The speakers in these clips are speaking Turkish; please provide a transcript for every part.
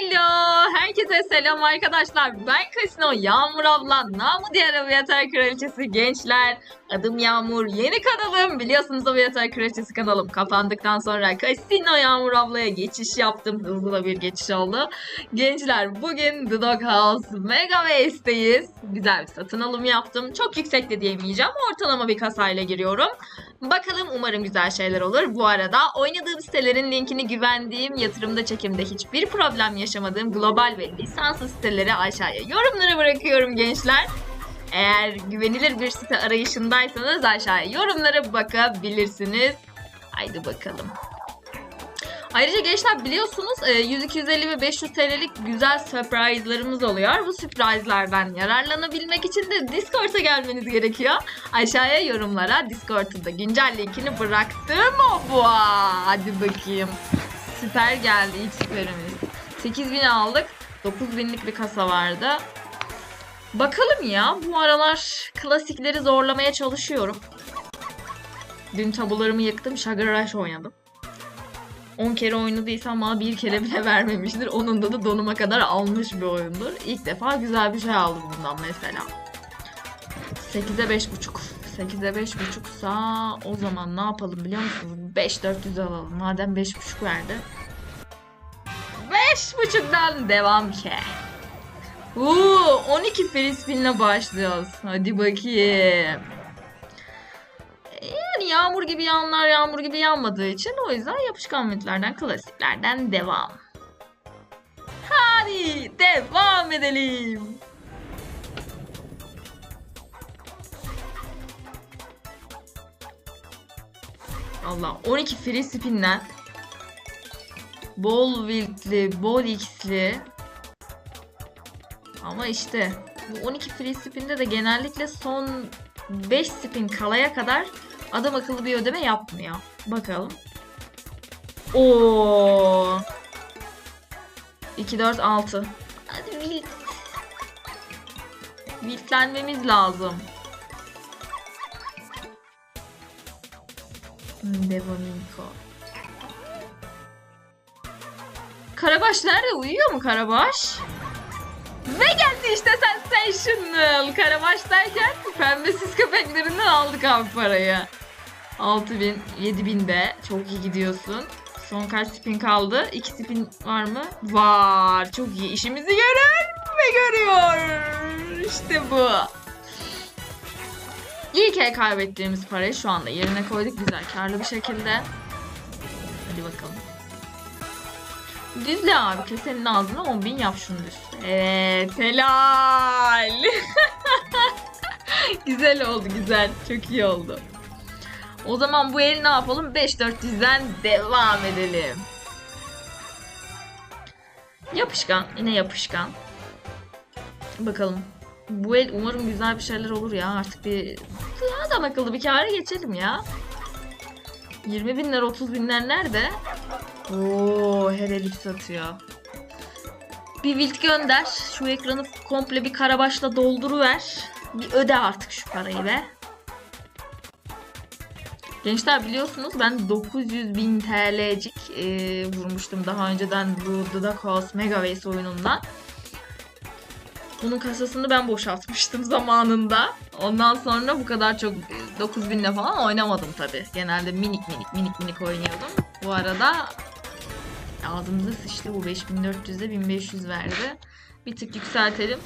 Hello! Herkese selam arkadaşlar. Ben Kasino Yağmur abla. Namı diğer Aviatar Kraliçesi gençler. Adım Yağmur. Yeni kanalım. Biliyorsunuz Aviatar Kraliçesi kanalım kapandıktan sonra Kasino Yağmur ablaya geçiş yaptım. Hızlı da bir geçiş oldu. Gençler bugün The Dog House Mega Base'teyiz. Güzel bir satın alım yaptım. Çok yüksek de diyemeyeceğim. Ortalama bir kasayla giriyorum. Bakalım umarım güzel şeyler olur. Bu arada oynadığım sitelerin linkini güvendiğim, yatırımda çekimde hiçbir problem yaşamadığım global ve lisanslı siteleri aşağıya yorumlara bırakıyorum gençler. Eğer güvenilir bir site arayışındaysanız aşağıya yorumlara bakabilirsiniz. Haydi bakalım. Ayrıca gençler biliyorsunuz e, 100, 250 ve 500 TL'lik güzel surprise'larımız oluyor. Bu surprise'lardan yararlanabilmek için de Discord'a gelmeniz gerekiyor. Aşağıya yorumlara Discord'un da güncel linkini bıraktım o bu. Hadi bakayım. Süper geldi ilk süperimiz. 8000 aldık. 9000'lik bir kasa vardı. Bakalım ya bu aralar klasikleri zorlamaya çalışıyorum. Dün tabularımı yıktım. Sugar Rush oynadım. 10 kere oynadıysam bana bir kere bile vermemiştir. Onun da, da donuma kadar almış bir oyundur. İlk defa güzel bir şey aldım bundan mesela. 8'e 5.5. 8'e 5.5'sa o zaman ne yapalım biliyor musunuz? 5400 alalım. Madem 5.5 verdi. 5.5'dan devam ki. Uuu 12 free spin'le başlıyoruz. Hadi bakayım. Yani yağmur gibi yanlar yağmur gibi yanmadığı için o yüzden yapışkan mitlerden klasiklerden devam. Hadi devam edelim. Allah 12 free spin'den bol wiltli, bol x'li ama işte bu 12 free spin'de de genellikle son 5 spin kalaya kadar adam akıllı bir ödeme yapmıyor. Bakalım. Oo. 2 4 6. Hadi wilt. Wiltlenmemiz lazım. Devominko. Karabaş nerede? Uyuyor mu Karabaş? Ve geldi işte sensational. Karabaş derken pembesiz köpeklerinden aldık abi parayı. 6000, 7000 de çok iyi gidiyorsun. Son kaç spin kaldı? 2 spin var mı? Var. Çok iyi. İşimizi görür ve görüyor. İşte bu. İlk el kaybettiğimiz parayı şu anda yerine koyduk güzel karlı bir şekilde. Hadi bakalım. Düzle abi kesenin ağzına 10.000 yap şunu düz. Evet helal. güzel oldu güzel. Çok iyi oldu. O zaman bu eli ne yapalım? 5400'den devam edelim. Yapışkan. Yine yapışkan. Bakalım. Bu el umarım güzel bir şeyler olur ya. Artık bir adam akıllı bir kâra geçelim ya. 20 binler 30 binler nerede? Oo her elik satıyor. Bir wilt gönder. Şu ekranı komple bir karabaşla dolduruver. Bir öde artık şu parayı be. Gençler biliyorsunuz ben 900 bin TL'cik e, vurmuştum daha önceden bu The Dark House Mega Race oyunundan. Bunun kasasını ben boşaltmıştım zamanında. Ondan sonra bu kadar çok 9000'le falan oynamadım tabi. Genelde minik minik minik minik oynuyordum. Bu arada ağzımıza sıçtı bu 5400'de 1500 verdi. Bir tık yükseltelim.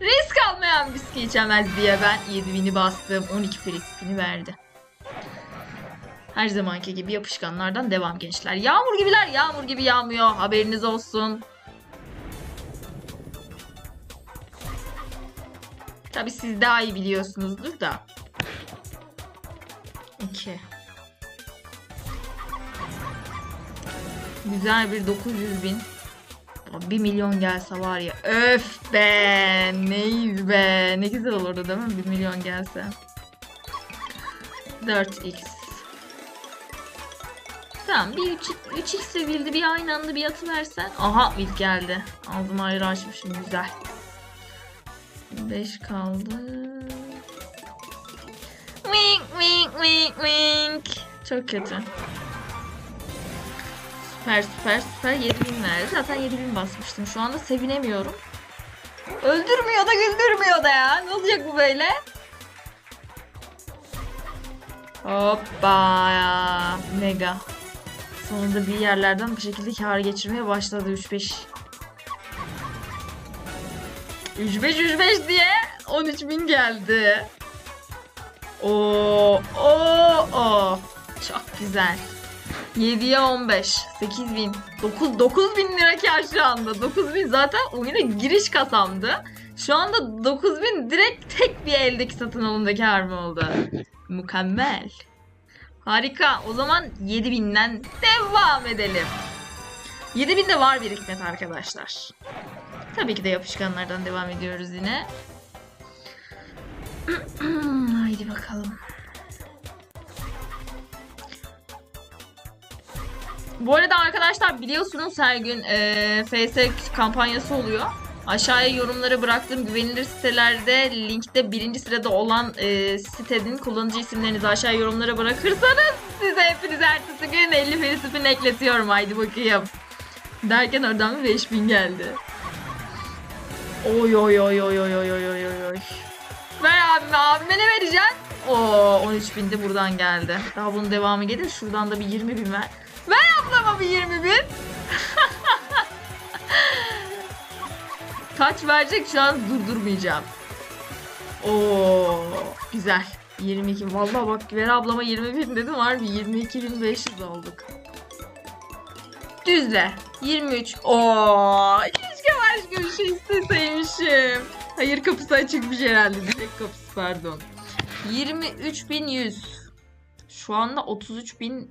Risk almayan viski içemez diye ben 7000'i bastım. 12 free spin'i verdi. Her zamanki gibi yapışkanlardan devam gençler. Yağmur gibiler yağmur gibi yağmıyor. Haberiniz olsun. Tabi siz daha iyi biliyorsunuzdur da. 2. Güzel bir 900 bin. 1 milyon gelse var ya. Öf be. Neyiz be. Ne güzel olurdu değil mi? 1 milyon gelse. 4x. Tamam bir 3, 3x sevildi bir aynı anda bir atı versen. Aha bil geldi. Ağzımı ayrı açmışım güzel. 5 kaldı. Wink wink wink wink. Çok kötü. Süper süper süper 7000 verdi. Zaten 7000 basmıştım. Şu anda sevinemiyorum. Öldürmüyor da güldürmüyor da ya. Ne olacak bu böyle? Hoppa ya. Mega. Sonunda bir yerlerden bir şekilde kar geçirmeye başladı 3-5. 3-5-3-5 diye 13.000 geldi. Oo, oo, oo. Çok güzel. 7'ye 15. 8 bin. 9, 9 bin lira kar şu anda. 9 bin zaten oyuna giriş kasamdı. Şu anda 9 bin direkt tek bir eldeki satın alımda kar mı oldu? Mükemmel. Harika. O zaman 7 binden devam edelim. 7 binde var bir hikmet arkadaşlar. Tabii ki de yapışkanlardan devam ediyoruz yine. Haydi bakalım. Bu arada arkadaşlar biliyorsunuz her gün e, FS kampanyası oluyor. Aşağıya yorumlara bıraktığım güvenilir sitelerde linkte birinci sırada olan e, sitenin kullanıcı isimlerinizi aşağı yorumlara bırakırsanız size hepiniz ertesi gün 50 ferisipin ekletiyorum. Haydi bakayım. Derken oradan bir 5000 geldi. Oy oy oy oy oy oy oy oy oy. Ver abime abime ne vereceksin? Oo 13 bin de buradan geldi. Daha bunun devamı gelir. Şuradan da bir 20 bin ver. Ver ablama bir 20 bin. Kaç verecek şu an durdurmayacağım. Oo güzel. 22. Vallahi bak ver ablama 20 bin dedim harbi 22 bin 500 olduk. Düzle. 23. Oo keşke başka bir şey isteseymişim. Hayır kapısı açıkmış herhalde. Direkt kapısı pardon. 23.100. Şu anda 33.000.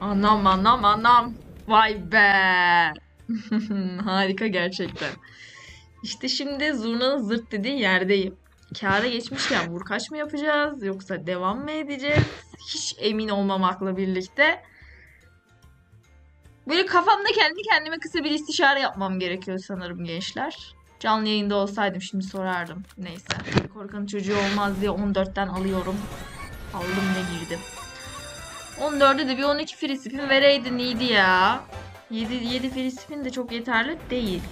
Anam anam anam. Vay be. Harika gerçekten. İşte şimdi zurnanın zırt dediği yerdeyim. Kâra geçmişken vurkaç mı yapacağız yoksa devam mı edeceğiz? Hiç emin olmamakla birlikte. Böyle kafamda kendi kendime kısa bir istişare yapmam gerekiyor sanırım gençler. Canlı yayında olsaydım şimdi sorardım. Neyse. Korkanın çocuğu olmaz diye 14'ten alıyorum. Aldım ve girdim. 14'e de bir 12 free spin vereydin iyiydi ya. 7, 7 free spin de çok yeterli değil.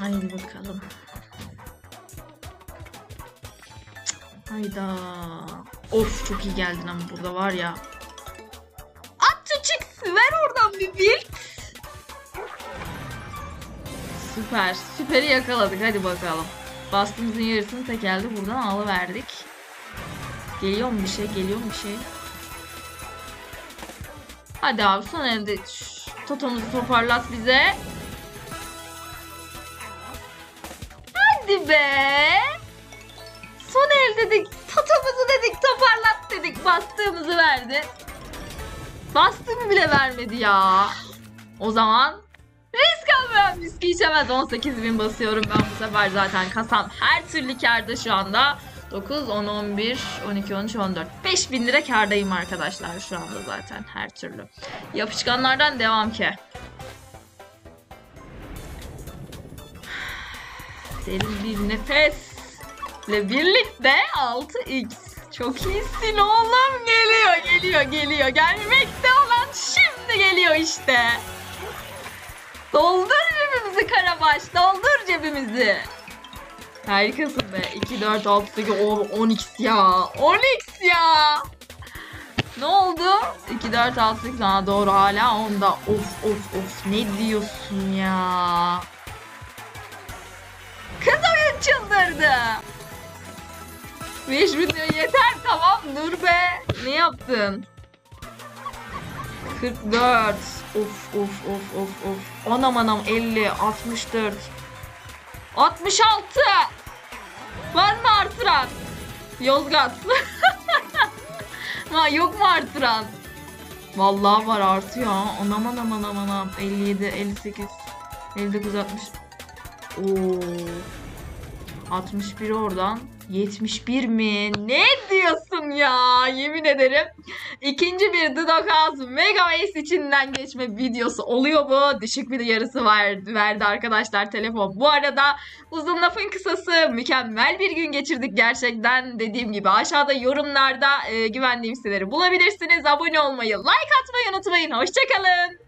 Haydi bakalım. Hayda. Of çok iyi geldin ama burada var ya. At çık ver oradan bir bil. Süper. Süperi yakaladık. Hadi bakalım. Bastığımızın yarısını tek elde buradan alıverdik. Geliyor mu bir şey? Geliyor mu bir şey? Hadi abi son elde Şş, totomuzu toparlat bize. Hadi be. Son el dedik. Totomuzu dedik. Toparlat dedik. Bastığımızı verdi. Bastığımı bile vermedi ya. O zaman risk almayan viski içemez. 18 bin basıyorum ben bu sefer zaten kasam her türlü karda şu anda. 9, 10, 11, 12, 13, 14. 5 bin lira kardayım arkadaşlar şu anda zaten her türlü. Yapışkanlardan devam ki. Derin bir nefesle birlikte 6x. Çok iyisin oğlum. Geliyor, geliyor, geliyor. Gelmekte olan şimdi geliyor işte. Doldur cebimizi Karabaş, doldur cebimizi. Harikasın be. 2, 4, 6, 8, 10, 10x ya. 10x ya. Ne oldu? 2, 4, 6, 8. Aa, doğru hala onda. Of of of. Ne diyorsun ya? Kız oyun çıldırdı. 5000 lira yeter tamam dur be. Ne yaptın? 44. Of of of of of. Anam anam 50, 64. 66. Var mı artıran? Yozgat. ha, yok mu artıran? Vallahi var artıyor. ha. Anam anam anam anam. 57, 58, 59, 60. Oo. 61 oradan. 71 mi? Ne inanın ya yemin ederim. İkinci bir Doghouse Mega Ace içinden geçme videosu oluyor bu. Düşük bir yarısı var, verdi arkadaşlar telefon. Bu arada uzun lafın kısası mükemmel bir gün geçirdik gerçekten. Dediğim gibi aşağıda yorumlarda e, güvendiğim siteleri bulabilirsiniz. Abone olmayı, like atmayı unutmayın. Hoşçakalın.